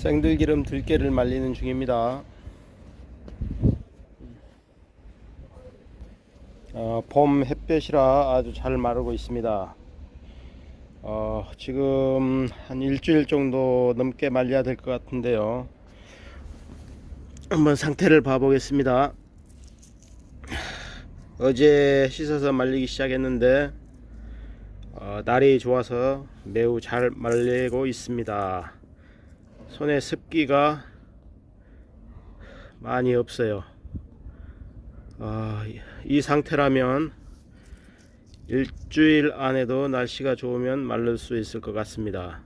생들기름 들깨를 말리는 중입니다. 어, 봄 햇볕이라 아주 잘 마르고 있습니다. 어, 지금 한 일주일 정도 넘게 말려야 될 것 같은데요. 한번 상태를 봐보겠습니다. 어제 씻어서 말리기 시작했는데 어, 날이 좋아서 매우 잘 말리고 있습니다. 손에 습기가 많이 없어요. 아, 이- 이 상태라면 일주일 안에도 날씨가 좋으면 말릴 수 있을 것 같습니다.